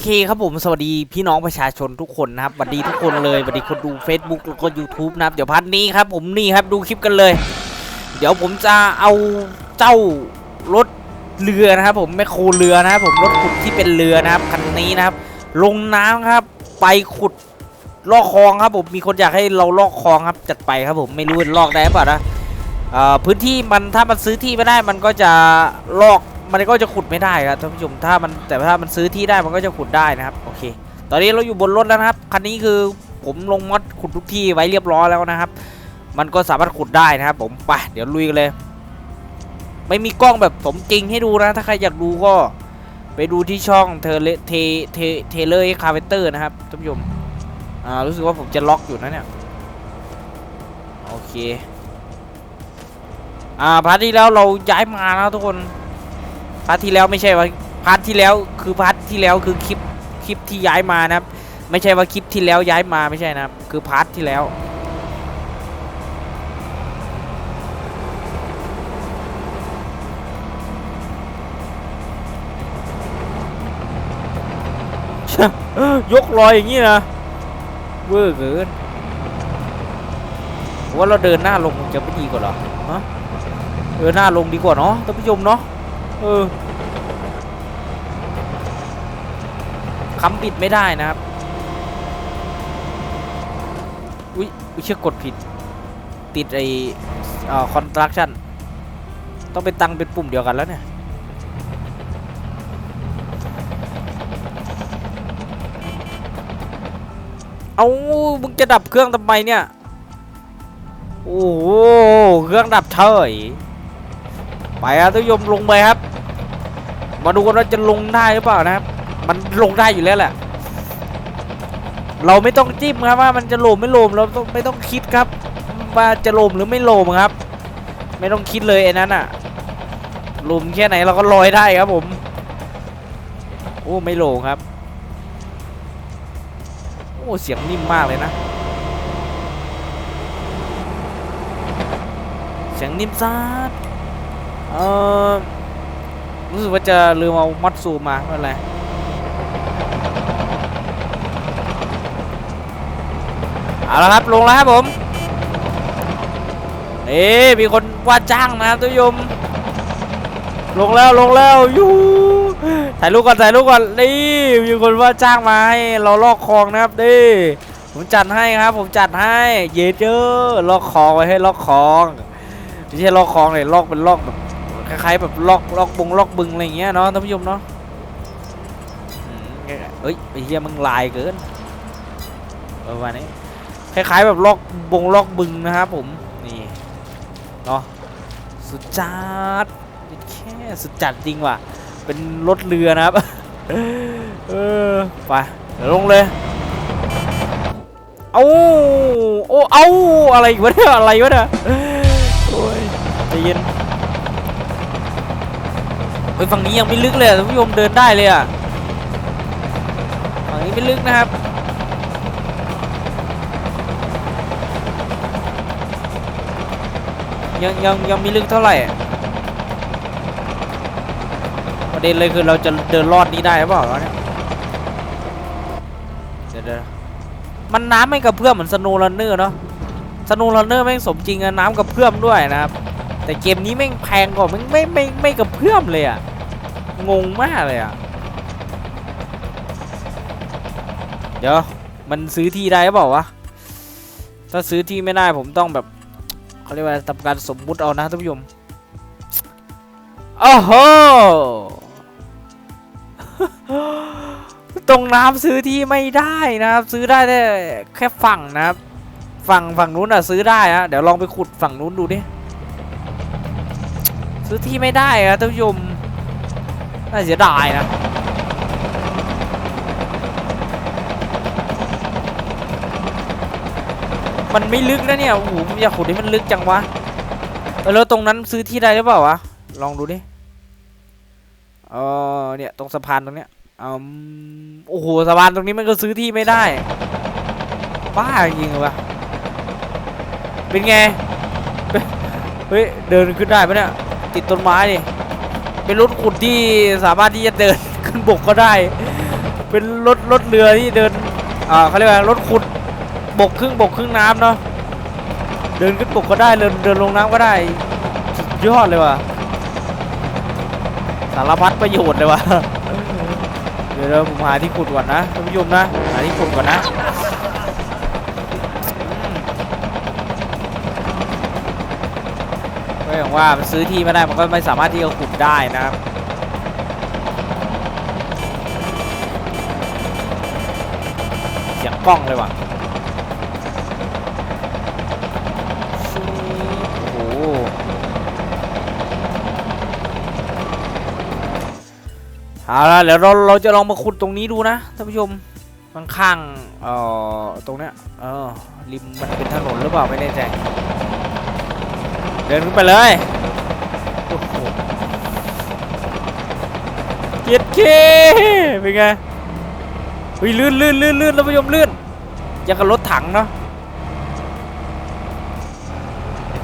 เคครับผมสวัสดีพี่น้องประชาชนทุกคนนะครับสวัสดีทุกคนเลยสวัสดีคนดู Facebook แล้วก็ YouTube นะครับ เดี๋ยวพัดนี้ครับผมนี่ครับดูคลิปกันเลย เดี๋ยวผมจะเอาเจ้ารถเรือนะครับ ผมแมคโครเรือนะครับผมรถขุดที่เป็นเรือนะครับคันนี้นะครับ ลงน้ำครับ ไปขุดลอกคลองครับผมมีคนอยากให้เราลอกคลองครับจัดไปครับผมไม่รู้ลอกได้หรือเปล่านะพื้นที่มันถ้ามันซื้อที่ไม่ได้มันก็จะลอก มันก็จะขุดไม่ได้ครับท่านผู้ชมถ้ามันแต่ถ้ามันซื้อที่ได้มันก็จะขุดได้นะครับโอเค ตอนนี้เราอยู่บนรถแล้วนะครับคันนี้คือผมลงมอดขุดทุกที่ไว้เรียบร้อยแล้วนะครับ มันก็สามารถขุดได้นะครับ ผมไปเดี๋ยวลุยกันเลย ไม่มีกล้องแบบสมจริงให้ดูนะ ถ้าใครอยากดูก็ไปดูที่ช่องเทเลเทเทเทเลอร์คาเฟเตอร์นะครับท่านผู้ชมอ่ารู้สึกว่าผมจะล็อกอยู่นะเนี่ยโอเคอ่าพาร์ทที่แล้วเราย้ายมาแล้วทุกคน พาร์ทที่แล้วไม่ใช่ว่าพาร์ทที่แล้วคือพาร์ทที่แล้วคือคลิปคลิปที่ย้ายมานะครับ ไม่ใช่ว่าคลิปที่แล้วย้ายมาไม่ใช่นะครับ คือพาร์ทที่แล้วยกลอยอย่างนี้นะเวอร์เกินว่าเราเดินหน้าลงจะไม่ดีกว่าหรอฮะเดินหน้าลงดีกว่าเนาะท่านผู้ชมเนาะ เออคำปิดไม่ได้นะครับ อุ้ยอุ้ยเชื่อกดผิด ติดไอเอ่อคอนตรักชั่น ต้องไปตังเป็นปุ่มเดียวกันแล้วเนี่ย เอามึงจะดับเครื่องทำไมเนี่ย โอ้โห เครื่องดับเฉย ไปครับทุกยมลงไปครับ มาดูกันว่าจะลงได้หรือเปล่านะครับ มันลงได้อยู่แล้วแหละเราไม่ต้องจิ้มครับว่ามันจะโลมไม่โลมเราต้องไม่ต้องคิดครับ ว่าจะโลมหรือไม่โลมครับ ไม่ต้องคิดเลยไอ้นั้นอะโหลมแค่ไหนเราก็ลอยได้ครับผมโอ้ไม่โลมครับโอ้เสียงนิ่มมากเลยนะเสียงนิ่มซัด เออรู้สึกว่าจะลืมเอามัดซูมมาไม่เป็นไรเอาละครับลงแล้วครับผมเอ๊มีคนว่าจ้างนะทุกยม ลงแล้วลงแล้วยูถ่ายรูปก่อนถ่ายรูปก่อนนี่มีคนว่าจ้างมาให้เราลอกคลองนะครับนี่ผมจัดให้ครับ ผมจัดให้ เยเจอร์ลอกคลองไว้ให้ลอกคลองไม่ใช่ลอกคลองเลยลอกเป็นลอกแบบ คล้ายๆแบบลอกลอกบงลอกบึงอะไรอย่างเงี้ยเนาะท่านผู้ชมเนาะเอ้ยไอ้เหี้ยมึงลายเกินประมาณนี้คล้ายๆแบบลอกบงลอกบึงนะครับผมนี่เนาะสุดจัดแค่สุดจัดจริงว่ะเป็นรถเรือนะครับเออไปเดี๋ยวลงเลยเอาโอ้เอาอะไรวะเนี่ยอะไรวะเนี่ยโอ้ยใจเย็น เฮ้ยฝั่งนี้ยังไม่ลึกเลยท่านผู้ชมเดินได้เลยอะฝั่งนี้ไม่ลึกนะครับยังยังยังไม่ลึกเท่าไหร่ประเด็นเลยคือเราจะเดินรอดนี้ได้หรือเปล่าเนี่ยเดี๋ยวมันน้ำไม่กระเพื่อมเหมือนสโนว์รันเนอร์เนาะสโนว์รันเนอร์แม่งสมจริงอะน้ำกระเพื่อมด้วยนะครับแต่เกมนี้แม่งแพงกว่าไม่ไม่ไม่ไม่กระ เพื่อมเลยอะงงมากเลยอะเดี๋ยวมันซื้อที่ได้หรือเปล่าวะถ้าซื้อที่ไม่ได้ผมต้องแบบเขาเรียกว่าทำการสมมุติเอานะท่านผู้ชมโอ้โหตรงน้ำซื้อที่ไม่ได้นะครับ ซื้อได้แต่แค่ฝั่งนะครับ ฝั่งฝั่งนู้นอะซื้อได้ฮะเดี๋ยวลองไปขุดฝั่งนู้นดูดิ ซื้อที่ไม่ได้ครับท่านผู้ชมน่าเสียดายนะมันไม่ลึกนะเนี่ยโอ้โหอยากขุดให้มันลึกจังวะเออแล้วตรงนั้นซื้อที่ได้หรือเปล่าวะลองดูดิเออเนี่ยตรงสะพานตรงเนี้ยอืมโอ้โหสะพานตรงนี้มันก็ซื้อที่ไม่ได้บ้าจริงเหรอวะเป็นไงเฮ้ยเฮ้ยเดินขึ้นได้ปะเนี่ย ติดต้นไม้ดิเป็นรถขุดที่สามารถที่จะเดินขึ้นบกก็ได้ เป็นรถรถเรือที่เดินอ่าเขาเรียกว่ารถขุดบกครึ่งบกครึ่งน้ำเนาะเดินขึ้นบกก็ได้เดินเดินลงน้ำก็ได้สุดยอดเลยว่ะสารพัดประโยชน์เลยว่ะเดี๋ยวเราผมหาที่ขุดก่อนนะท่านผู้ชมนะหาที่ขุดก่อนนะ ก็อย่าง ว่ามันซื้อที่ไม่ได้มันก็ไม่สามารถที่จะขุดได้นะครับเสียงกล้องเลยว่ะโอ้โหเอาละเดี๋ยวเราเราจะลองมาขุดตรงนี้ดูนะท่านผู้ชมข้างๆเอ่อตรงเนี้ยเออริมมันเป็นถนนหรือเปล่าไม่แน่ใจ เดินขึ้นไปเลยเกียดเคเป็นไงเฮ้ยลื่นลื่นลื่นลื่นท่านผู้ชมลื่นยังกับรถถังเนาะ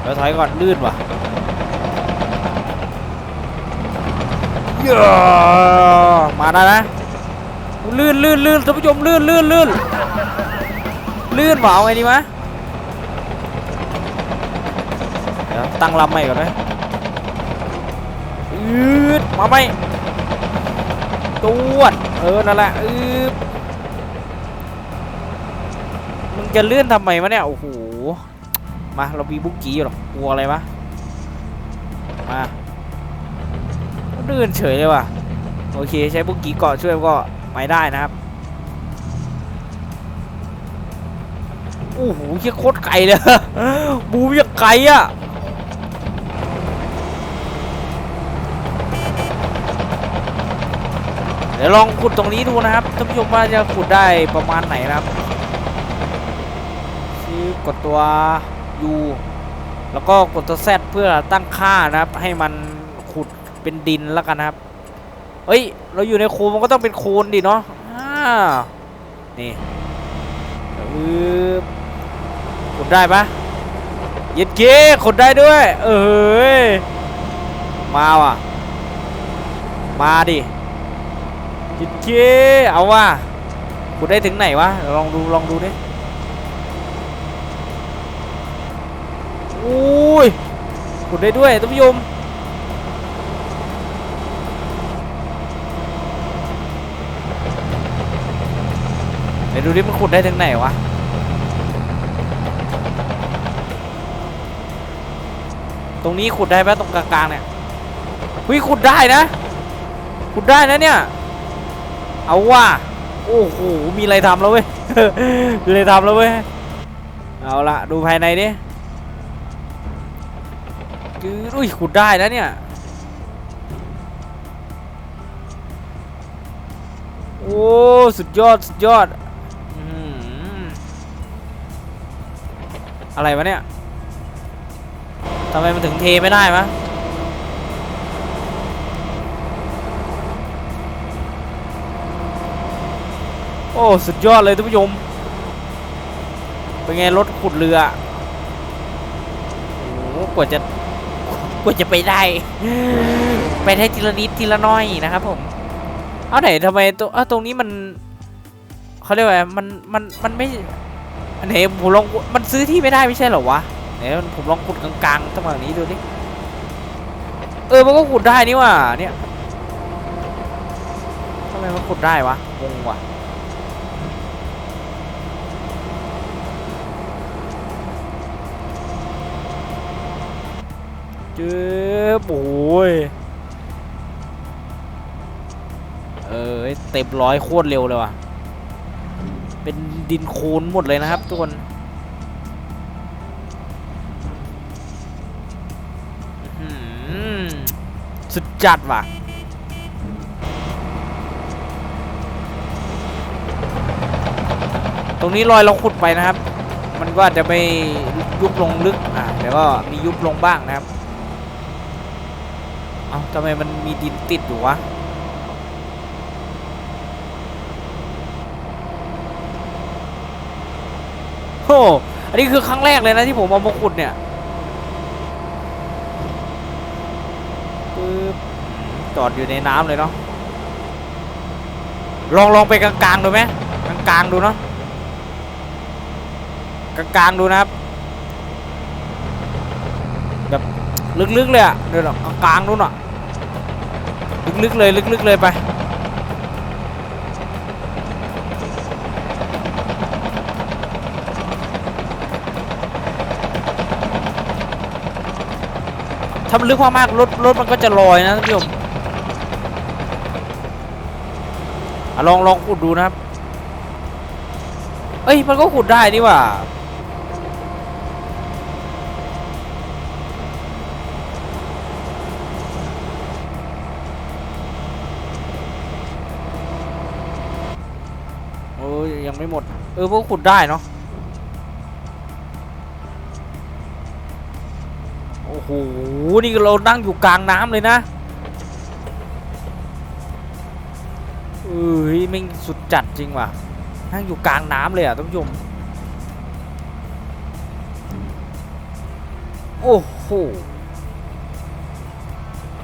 เดี๋ยวถอยก่อนลื่นว่ะเย้มาได้นะลื่นลื่นลื่นท่านผู้ชมลื่นลื่นลื่นลื่นหวาเอาไงดีมะเดี๋ยว ตั้งลำใหม่ก่อนไหมอืดมาไหมตวดเออนั่นแหละอืดมึงจะเลื่อนทำไมวะเนี่ยโอ้โหมาเรามีบุกกี้อยู่หรอกกลัวอะไรวะมาเลื่อนเฉยเลยว่ะโอเคใช้บุกกี้เกาะช่วยก็ไม่ได้นะครับโอ้โหเชี่ยโคตรไกลเลยบูมยังไกลอะ เดี๋ยวลองขุดตรงนี้ดูนะครับท่านผู้ชมว่าจะขุดได้ประมาณไหนนะครับชื่อกดตัว U แล้วก็กดตัว Z เพื่อตั้งค่านะครับ ให้มันขุดเป็นดินแล้วกันนะครับ เฮ้ย เราอยู่ในคลนมันก็ต้องเป็นคลนดิเนาะอ่านี่อือขุดได้ปะเย็ดเกี้ขุดได้ด้วย เออเฮ้ย มาว่ะ มาดิ เย็ดเกเอาว่ะขุดได้ถึงไหนวะลองดูลองดูดิอุ้ยขุดได้ด้วยท่านผู้ชมเดี๋ยวดูดิมันขุดได้ถึงไหนวะตรงนี้ขุดได้ไหมตรงกลางๆเนี่ยเฮ้ยขุดได้นะ ขุดได้นะเนี่ย เอาว่ะโอ้โหมีอะไรทำแล้วเว้ยมีอะไรทำแล้วเว้ยเอาละดูภายในดิจืดอุ้ยขุดได้นะเนี่ยโอ้สุดยอดสุดยอดอื้อหืออะไรวะเนี่ยทำไมมันถึงเทไม่ได้มะ โอ้สุดยอดเลยท่านผู้ชมเป็นไงรถขุดเรือโอ้โหกว่าจะกว่าจะไปได้ ไปได้ทีละนิดทีละน้อยนะครับผม เอาไหนทำไมตัวเอ้าตรงนี้มันเขาเรียกว่ามันมันมันไม่อันไหนผมลองมันซื้อที่ไม่ได้ไม่ใช่เหรอวะไหนผมลองขุดกลางๆตรงนี้ดูดิเออมันก็ขุดได้นี่ว่ะเนี่ยทำไมมันขุดได้วะงงว่ะ จ๊บโอ้ยเออเต็มร้อยโคตรเร็วเลยว่ะ เป็นดินโคลนหมดเลยนะครับทุกคนสุดจัดว่ะตรงนี้รอยเราขุดไปนะครับ มันก็อาจจะไม่ยุบลงลึกอะแต่ก็มียุบลงบ้างนะครับ อ้าทำไมมันมีดินติดอยู่วะโอ้อันนี้คือครั้งแรกเลยนะที่ผมเอามาขุดเนี่ยปึ๊บจอดอยู่ในน้ำเลยเนาะ ลองลองไปกลางๆดูไหมกลางๆดูเนาะ กลางๆดูนะครับ แบบลึกๆเลยอะเดี๋ยวนะกลางๆดูหน่อย ลึกๆเลยลึกๆเลยไปถ้ามันลึกมากๆรถรถมันก็จะลอยนะท่านผู้ชมลองลองขุดดูนะครับ เอ้ยมันก็ขุดได้นี่ว่า เออพวกขุดได้เนาะโอ้โหนี่เรานั่งอยู่กลางน้ำเลยนะเอ้ยม่งสุดจัดจริงว่ะนั่งอยู่กลางน้ำเลยอะท่านผู้ชมโอ้โห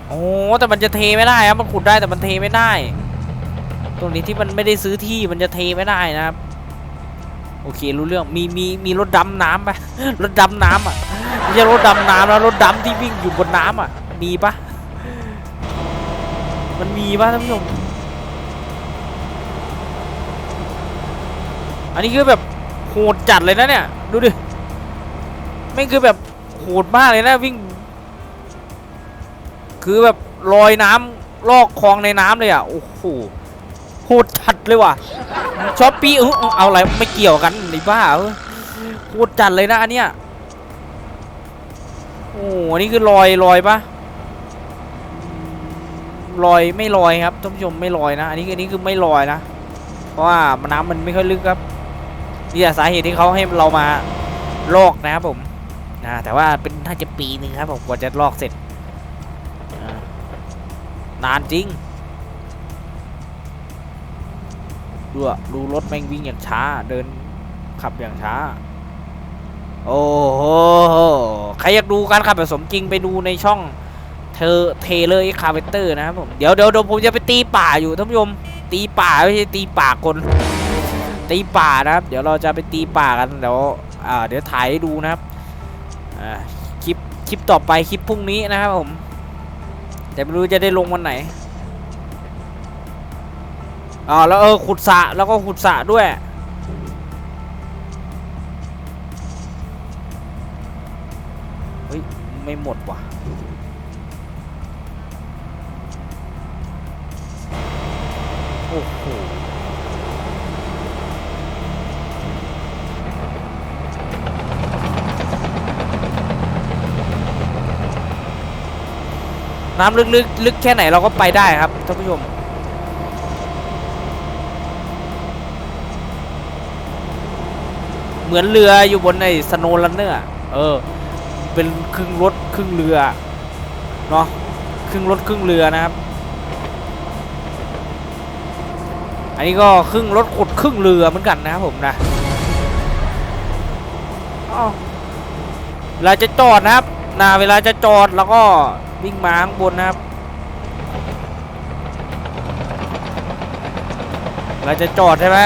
โอ้แต่มันจะเทไม่ได้ครับมันขุดได้แต่มันเทไม่ได้ ตรงนี้ที่มันไม่ได้ซื้อที่มันจะเทไม่ได้นะครับ โอเครู้เรื่องมีมีมีรถดำน้ำปะรถดำน้ำอะไม่ใช่รถดำน้ำแล้วรถดำที่วิ่งอยู่บนน้ำอะมีปะมันมีปะท่านผู้ชมอันนี้คือแบบโหดจัดเลยนะเนี่ย ดูดิไม่คือแบบโหดมากเลยนะวิ่ง คือแบบลอยน้ำลอกคลองในน้ำเลยอะโอ้โห หดจัดเลยว่ะช้อปปี้เออเอาอะไรไม่เกี่ยวกันไอ้บ้าเออโหดจัดเลยนะอันเนี้ยโอ้โหนี่คือลอยลอยปะลอยไม่ลอยครับท่านผู้ชมไม่ลอยนะ อันนี้อันนี้คือไม่ลอยนะ เพราะว่าน้ำมันไม่ค่อยลึกครับนี่แหละสาเหตุที่เขาให้เรามาลอกนะครับผมนะแต่ว่าเป็นน่าจะปีหนึ่งครับผมกว่าจะลอกเสร็จนานจริง ดูอะดูรถแม่งวิ่งอย่างช้า เดินขับอย่างช้า โอ้โห ใครอยากดูการขับแบบสมจริงไปดูในช่องเธอเทเลอร์คาเวเตอร์นะครับผม เดี๋ยวเดี๋ยวเดี๋ยวผมจะไปตีป่าอยู่ท่านผู้ชม ตีป่าไม่ใช่ตีป่าคนตีป่านะครับ เดี๋ยวเราจะไปตีป่ากันเดี๋ยวอ่าเดี๋ยวถ่ายให้ดูนะครับอ่าคลิปคลิปต่อไปคลิปพรุ่งนี้นะครับผม แต่ไม่รู้จะได้ลงวันไหน อ่าแล้วเออขุดสระแล้วก็ขุดสระด้วย เฮ้ย ไม่หมดว่ะโอ้โหน้ำลึกๆลึกลึกแค่ไหนเราก็ไปได้ครับท่านผู้ชม เหมือนเรืออยู่บนในสโนลันเนอร์เออ เป็นครึ่งรถครึ่งเรือเนาะครึ่งรถครึ่งเรือนะครับ อันนี้ก็ครึ่งรถขุดครึ่งเรือเหมือนกันนะครับผมนะเวลาจะจอดนะครับนะเวลาจะจอดแล้วก็วิ่งมาข้างบนนะครับเวลาจะจอดใช่ไหม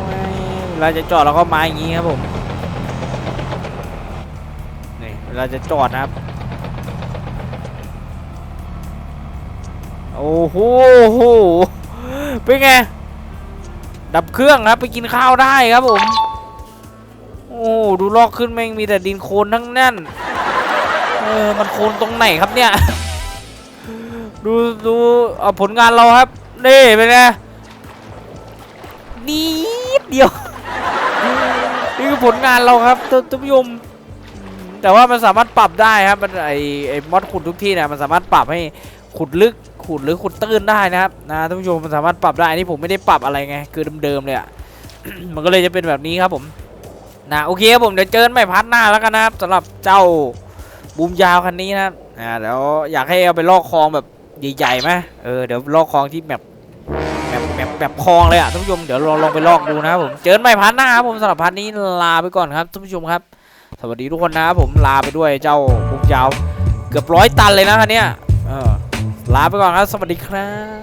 เว ลาจะจอดเราก็มาอย่างนี้ครับผมนี่เวลาจะจอดนะครับ โอ้โหเป็นไง ดับเครื่องครับไปกินข้าวได้ครับผม โอ้ดูลอกขึ้นแม่งมีแต่ดินโคลนทั้งนั้นเออมันโคลนตรงไหนครับเนี่ย ดูดูเอาผลงานเราครับ นี่เป็นไงนิดเดียว คือผลงานเราครับท่านท่านผู้ชมแต่ว่ามันสามารถปรับได้ครับมันไอไอมอดขุดทุกที่เนี่ยมันสามารถปรับให้ขุดลึกขุดหรือขุดตื้นได้นะครับนะท่านผู้ชมมันสามารถปรับได้อันนี้ผมไม่ได้ปรับอะไรไงคือเดิมๆเลยอะมันก็เลยจะเป็นแบบนี้ครับผมนะโอเคครับผมเดี๋ยวเจอกันใหม่พาร์ทหน้าแล้วกันนะครับสำหรับเจ้าบูมยาวคันนี้นะครับอ่าเดี๋ยวอยากให้เอาไปลอกคลองแบบใหญ่ๆไหมเออเดี๋ยวลอกคลองที่แบบ แบบคลองเลยอะท่านผู้ชมเดี๋ยวเราลองไปลอกดูนะครับผมเจอกันใหม่พันหน้าครับผมสำหรับพันนี้ลาไปก่อนครับท่านผู้ชมครับ สวัสดีทุกคนนะครับผมลาไปด้วยเจ้าพุกยาวเกือบร้อยตันเลยนะคันเนี้ยเออลาไปก่อนครับ สวัสดีครับ